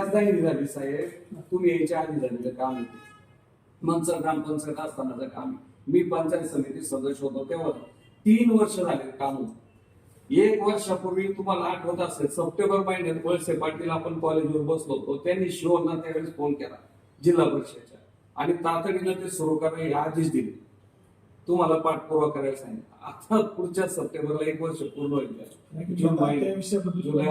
गॅसदाही झाली साहेब. तुम्ही यायच्या आधी झालेलं काम मनसर ग्रामपंचायत असतानाचं काम मी पंचायत समिती सदस्य होतो तेव्हा तीन वर्ष झाले काम होतं. एक वर्षापूर्वी तुम्हाला आठवत असेल सप्टेंबर महिन्यात वळसे पाटील आपण कॉलेजवर बसलो होतो. त्यांनी शिवना त्यावेळेस फोन केला जिल्हा परिषदेच्या. आणि तातडीनं ते सुरू करायला हे आधीच दिले. तुम्हाला पाठपुरावा करायला सांगितलं. आता पुढच्या सप्टेंबरला एक वर्ष पूर्ण होईल. जुलै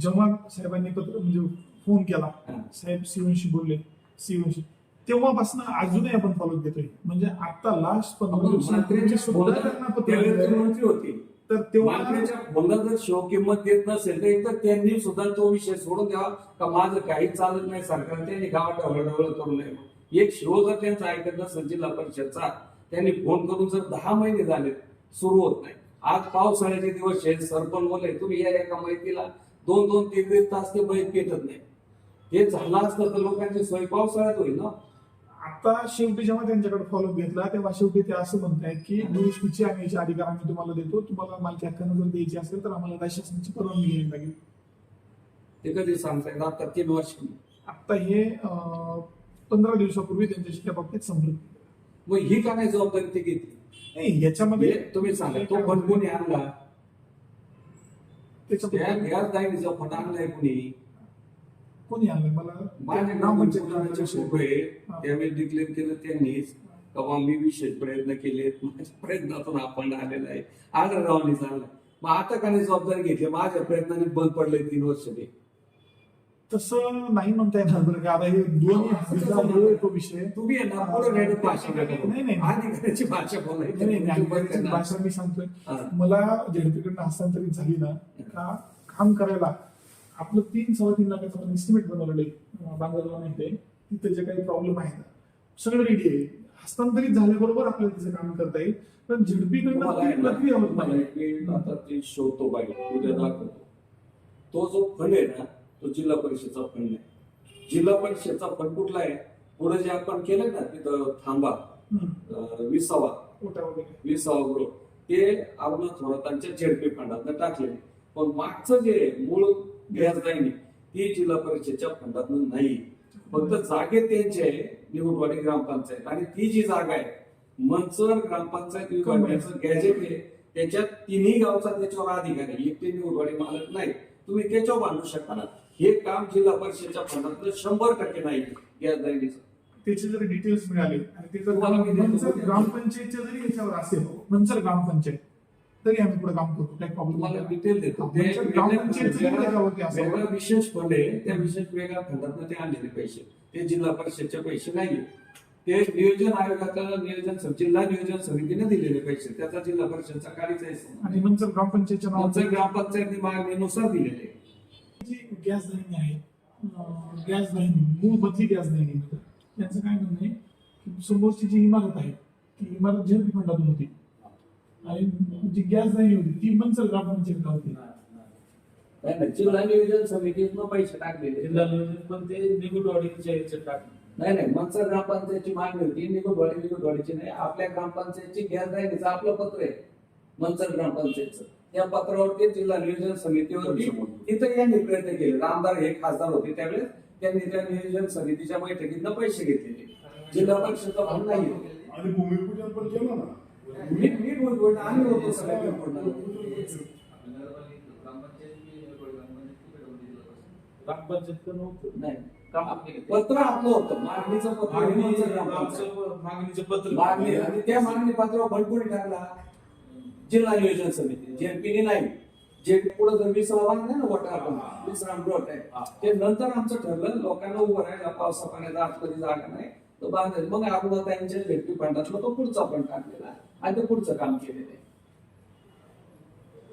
जेव्हा साहेबांनी पत्र म्हणजे फोन केला. साहेब सीओशी बोलले. सीओशी तेव्हापासून अजूनही आपण फॉलो घेतोय. म्हणजे आता लास्ट पंधरा होते. तर तेव्हा जर शिव किंमत देत नसेल तर एक तर त्यांनी सुद्धा तो विषय सोडून द्यावा. का माझं काही चालत नाही सरकार त्यांनी गावात ढवळढवळ करू नये एक शिव जर त्यांचा ऐकत नसेल जिल्हा परिषदचा त्यांनी फोन करून जर दहा महिने झाले सुरू होत नाही. आज पावसाळ्याचे दिवस आहेत सरपंच बोले तुम्ही या एका माहितीला दोन दोन तीन तीन तास ते बैठ पेटत नाही. हे झालं असतं तर लोकांची सोय पावसाळ्यात होईल ना? आता शेवटी जेव्हा त्यांच्याकडे फॉलो घेतला तेव्हा शेवटी ते असं म्हणतायत की दुरुस्तीची आणि याचे अधिकार आम्ही तुम्हाला देतो. तुम्हाला मालकी हक्कानं जर द्यायची असेल तर आम्हाला शासनाची परवानगी घ्यावी लागेल. ते कधी सांगता येईल आता तीन वर्ष. आता हे पंधरा दिवसापूर्वी त्यांच्याशी त्या बाबतीत संपर्क. मग ही का नाही जबाबदारी ते घेतली? नाही याच्यामध्ये तुम्ही सांगा. तो कोणी आणला? आणलाय कोणी? कोणी आणलं मला माझ्या ग्रामपंचायत ग्रामपंचायतचे फोटो आहे हा. त्यावेळी डिक्लेअर केलं त्यांनीच. मी विशेष प्रयत्न केले माझ्या प्रयत्नातून आपण आलेला आहे. आढळरावांनी सांगलं मग आता का नाही जबाबदारी घेतली? माझ्या प्रयत्नाने बंद पडले तीन वर्ष ते तसं नाही म्हणता येणार बरं का. आता हे दोन्ही हल्ला तो विषय. तुम्ही नाही, नाही. अधिकाऱ्याची भाषा नाही, मी सांगतोय. मला झेडपीकडनं हस्तांतरित झाली ना का काम करायला आपलं तीन सव्वा तीन लाखाचं आपण एस्टिमेट बनवलेलं आहे. बांगरला माहिती आहे. तिथे जे काही प्रॉब्लेम आहे ना सगळं रेडी आहे. हस्तांतरित झाल्याबरोबर आपल्याला तिचं काम करता येईल. पण झेडपीकडनं ना, प्रक्रिया होत नाही आता ते शोधतो बाई उद्या दाखवतो. तो जो फंड आहे ना तो जिल्हा परिषदचा फंड आहे जिल्हा परिषदचा फंड कुठला आहे? पुढे जे आपण केलं ना तिथं थांबा. विसावा. विसावा गृह ते अरुणा थोरातांच्या झेडपी फंडातनं टाकलेले पण मागचं जे मूळ गॅस लाईन ती जिल्हा परिषदच्या फंडातून नाही. फक्त जागे त्यांचे आहे निवडवाडी ग्रामपंचायत. आणि ती जी जागा आहे मनसर ग्रामपंचायत विभागाचं गॅजेट आहे. त्याच्यात तिन्ही गावचा त्याच्यावर अधिकार आहे. एकटे निवडवाडी मालक नाही. तुम्ही त्याच्यावर बांधू शकता ना. हे काम जिल्हा परिषदच्या फंडातलं शंभर टक्के नाही गॅस त्याचे जर डिटेल्स मिळाले आणि ते जर तुम्हाला ग्रामपंचायतच्या जरी याच्यावर असेल मंचर ग्रामपंचायत तरी आम्ही पुढे काम करतो. काही तुम्हाला प्रॉब्लेम डिटेल देतो. ते म्हणजे ग्रामपंचायतचं वेगळं- त्याच्यावरती असावं. वेगळं विशेष फंड आहे त्या विशेष वेगळ्या फंडातनं ते आणलेले पैसे. ते जिल्हा परिषदचे पैसे नाहीये. ते नियोजन आयोगाचं नियोजन जिल्हा नियोजन समितीने दिलेले पैसे. त्याचा जिल्हा परिषदचा काहीच आहे. आणि मंचर ग्रामपंचायतच्या नावाचं ग्रामपंचायत मागणीनुसार दिलेले. जी गॅस दाहिनी आहे गॅस दाहिनी मूळ मधली गॅस दाहिनी त्यांचं काय म्हणणं आहे की समोरची जी इमारत आहे ती इमारत झेडपी फंडातून होती. आणि जी गॅस दाहिनी होती ती मंचर ग्रामपंचायतला होती. नाही, नाही, जिल्हा नियोजन समितीतनं पैसे टाकलेले जिल्हा नियोजन पण ते निगुडवाडीच्या याच्यात टाकलं. नाही नाही मनसर ग्रामपंचायतची मागणी होती निगुडवाडी निगुडवाडीची नाही. आपल्या ग्रामपंचायतची गॅस राहिलीचं आपलं पत्र आहे मनसर ग्रामपंचायतचं. त्या पत्रावरती जिल्हा नियोजन समितीवरती तिथं यांनी प्रयत्न केले. आमदार हे खासदार होते त्यावेळेस. त्यांनी त्या नियोजन समितीच्या बैठकीतनं पैसे घेतलेले जिल्हा परिषदचा भाग नाही आणि भूमिपूजन पण केलं ना? मी मी बोलतो आम्ही होतो सगळ्या पत्र आपलं होतं. मागणीचं पत्र मागणीचं पत्र. मागणी आणि त्या मागणी पत्रावर भरपूर टाकला. जिल्हा नियोजन समिती जेपीने नाही जे पुढे जर विसरा नाही ना वटा आपण विश्राम गृह आहे ते नंतर आमचं ठरलं लोकांना उभं राहायला पावसा पाण्याचा आतमध्ये जागा नाही तो बांधायचं मग आपण त्यांच्या झेडपी फंडातलं तो पुढचा पण टाकलेला. आणि ते पुढचं काम केलेलं आहे.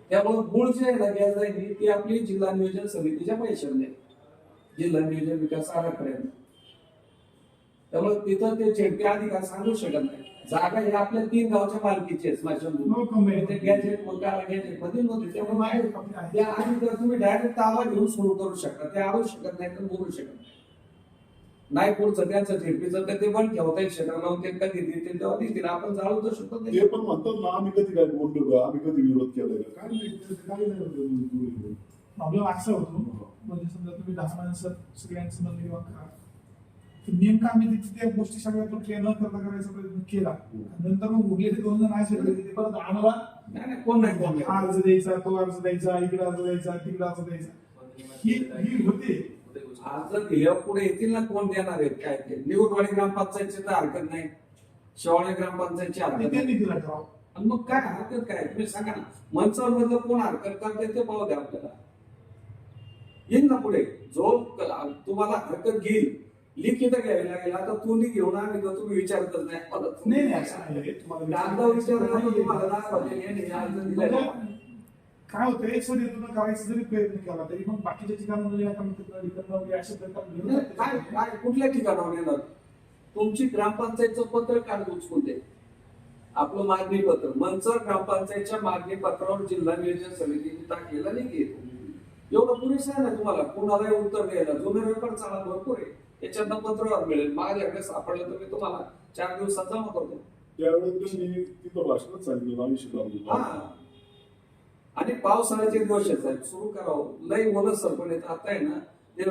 त्यामुळे मूळ जे आहे ना गॅस आहे ती आपली जिल्हा नियोजन समितीच्या पैशाने जिल्हा नियोजन विकास आराखड्याने त्यामुळे तिथं ते झेडपी अधिकार सांगू शकत नाही. जागा ही आपल्या तीन गावच्या मालकीची स्मशानभूमी. गॅजेट मग गॅजेटमध्ये नव्हते त्यामुळे बाहेर. त्या अधिकार तुम्ही डायरेक्ट ताबा घेऊन सुरू करू शकता ते आणू शकत नाही तर बोलू शकत नाही. नाही पुढचं त्यांचं झेडपीचं तर ते पण ठेवता येईल शटर लावून ते कधी देतील तेव्हा देतील. आपण जाळू तर शकत नाही. ते पण म्हणतात ना आम्ही कधी काय बोललो का आम्ही कधी विरोध केलाय का? काय नाही काय नाही प्रॉब्लेम असा होतो म्हणजे समजा तुम्ही दहा माणसं सगळ्यांचं म्हणलं किंवा नेमकं आम्ही तिथे त्या गोष्टी सगळ्या प्रक्रिया न करता करायचा प्रयत्न केला. नंतर मग उरलेले दोन जण असे होते की ते परत आम्हाला कोण नाही हा अर्ज द्यायचा तो अर्ज द्यायचा इकडे अर्ज द्यायचा तिकडे अर्ज द्यायचा. ही होते. आज जर दिल्यावर पुढे येतील ना कोण देणार आहेत काय ते? निवडवाडी ग्रामपंचायतची तर हरकत नाही. शेवाळे ग्रामपंचायतची हरकत त्यांनी दिला ठराव. आणि मग काय हरकत काय? तुम्ही सांगा ना. मनसर मधलं कोण हरकत करते ते पाहू द्या आपल्याला. येईल ना पुढे. जो तुम्हाला हरकत घेईल. लिखित घ्यावी लागेल. आता तुम्ही घेऊन आम्ही तर तुम्ही विचारतच नाही. नाही नाही असं नाही तुम्हाला कागदा तर तुम्हाला अर्ज म्हणजे. काय होतं एक सर करायचा जरी प्रयत्न केला तरी मग बाकीच्या ठिकाणामध्ये आता मग तिकडं इकडनं वगैरे प्रकारे नाही, जातात. काय काय कुठल्या ठिकाणावर येणार? तुमची ग्रामपंचायतचं पत्र काढ उचकून दे. आपलं मागणी पत्र. मनसर ग्रामपंचायतच्या मागणी पत्रावर जिल्हा नियोजन समितीने टाकलेलं नाही एवढं पुरेसं आहे ना तुम्हाला? कुणालाही उत्तर द्यायला. जुनं रेकॉर्ड चांगला भरपूर आहे. त्याच्यातनं पत्रावर मिळेल. माझ्याकडे सापडलं तर मी तुम्हाला चार दिवसात जमा करतो. त्यावेळेस त्यांनी तिथं भाषणच सांगितलं ना आयुष्य हा. आणि पावसाळ्याचे दिवस आहेत सुरू करावं. लई ओलं सरपण येत आता आहे ना ते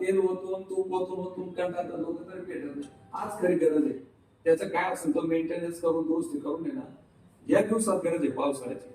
तेल ओतून तूप ओतून ओतून कंटाळतात लोक तरी नाही. आज खरी गरज आहे. त्याचं काय असेल तो मेंटेनन्स करून दुरुस्ती करून ना या दिवसात गरज आहे पावसाळ्याची.